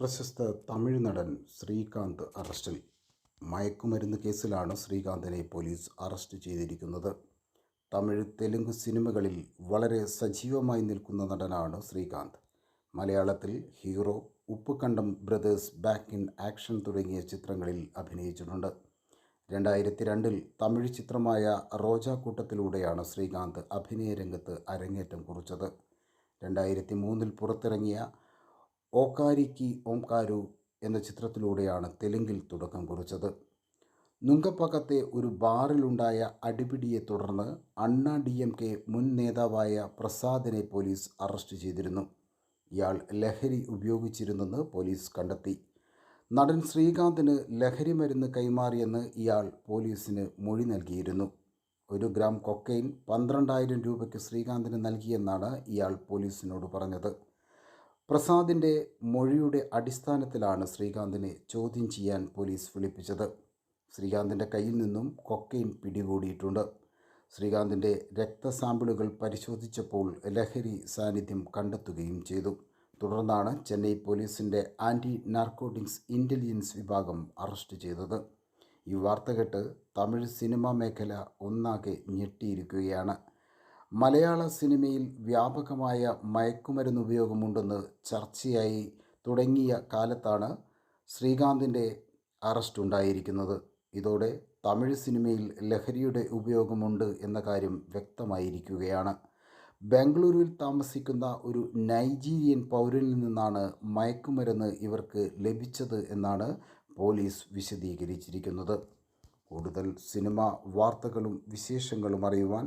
പ്രശസ്ത തമിഴ് നടൻ ശ്രീകാന്ത് അറസ്റ്റിൽ മയക്കുമരുന്ന് കേസിലാണ് ശ്രീകാന്തിനെ പോലീസ് അറസ്റ്റ് ചെയ്തിരിക്കുന്നത്. തമിഴ് തെലുങ്ക് സിനിമകളിൽ വളരെ സജീവമായി നിൽക്കുന്ന നടനാണ് ശ്രീകാന്ത്. മലയാളത്തിൽ hero Uppukandam brothers back in action തുടങ്ങിയ ചിത്രങ്ങളിൽ അഭിനയിച്ചിട്ടുണ്ട്. രണ്ടായിരത്തി രണ്ടിൽ തമിഴ് ചിത്രമായ റോജാക്കൂട്ടത്തിലൂടെയാണ് ശ്രീകാന്ത് അഭിനയ രംഗത്ത് അരങ്ങേറ്റം കുറിച്ചത്. രണ്ടായിരത്തി മൂന്നിൽ പുറത്തിറങ്ങിയ ഓക്കാരിക്ക് ഓംകാരു എന്ന ചിത്രത്തിലൂടെയാണ് തെലുങ്കിൽ തുടക്കം കുറിച്ചത്. നുങ്കപ്പക്കത്തെ ഒരു ബാറിലുണ്ടായ അടിപിടിയെ തുടർന്ന് അണ്ണാ ഡി എം കെ മുൻ നേതാവായ പ്രസാദിനെ പോലീസ് അറസ്റ്റ് ചെയ്തിരുന്നു. ഇയാൾ ലഹരി ഉപയോഗിച്ചിരുന്നെന്ന് പോലീസ് കണ്ടെത്തി. നടൻ ശ്രീകാന്തിന് ലഹരി മരുന്ന് കൈമാറിയെന്ന് ഇയാൾ പോലീസിന് മൊഴി നൽകിയിരുന്നു. ഒരു ഗ്രാം കൊക്കൈൻ പന്ത്രണ്ടായിരം രൂപയ്ക്ക് ശ്രീകാന്തിന് നൽകിയെന്നാണ് ഇയാൾ പോലീസിനോട് പറഞ്ഞത്. പ്രസാദിന്റെ മൊഴിയുടെ അടിസ്ഥാനത്തിലാണ് ശ്രീകാന്തിനെ ചോദ്യം ചെയ്യാൻ പോലീസ് വിളിപ്പിച്ചത്. ശ്രീകാന്തിന്റെ കയ്യിൽ നിന്നും കൊക്കൈൻ പിടികൂടിയിട്ടുണ്ട്. ശ്രീകാന്തിന്റെ രക്തസാമ്പിളുകൾ പരിശോധിച്ചപ്പോൾ ലഹരി സാന്നിധ്യം കണ്ടെത്തുകയും ചെയ്തു. തുടർന്നാണ് ചെന്നൈ പോലീസിന്റെ ആന്റി നാർക്കോട്ടിക്സ് ഇന്റലിജൻസ് വിഭാഗം അറസ്റ്റ് ചെയ്തത്. ഈ വാർത്ത കേട്ട് തമിഴ് സിനിമാ മേഖല ഒന്നാകെ ഞെട്ടിയിരിക്കുകയാണ്. മലയാള സിനിമയിൽ വ്യാപകമായ മയക്കുമരുന്ന് ഉപയോഗമുണ്ടെന്ന് ചർച്ചയായി തുടങ്ങിയ കാലത്താണ് ശ്രീകാന്തിന്റെ അറസ്റ്റ് ഉണ്ടായിരിക്കുന്നത്. ഇതോടെ തമിഴ് സിനിമയിൽ ലഹരിയുടെ ഉപയോഗമുണ്ട് എന്ന കാര്യം വ്യക്തമായിരിക്കുകയാണ്. ബാംഗ്ലൂരിൽ താമസിക്കുന്ന ഒരു നൈജീരിയൻ പൗരനിൽ നിന്നാണ് മയക്കുമരുന്ന് ഇവർക്ക് ലഭിച്ചത് എന്നാണ് പോലീസ് വിശദീകരിച്ചിരിക്കുന്നത്. കൂടുതൽ സിനിമ വാർത്തകളും വിശേഷങ്ങളും അറിയുവാൻ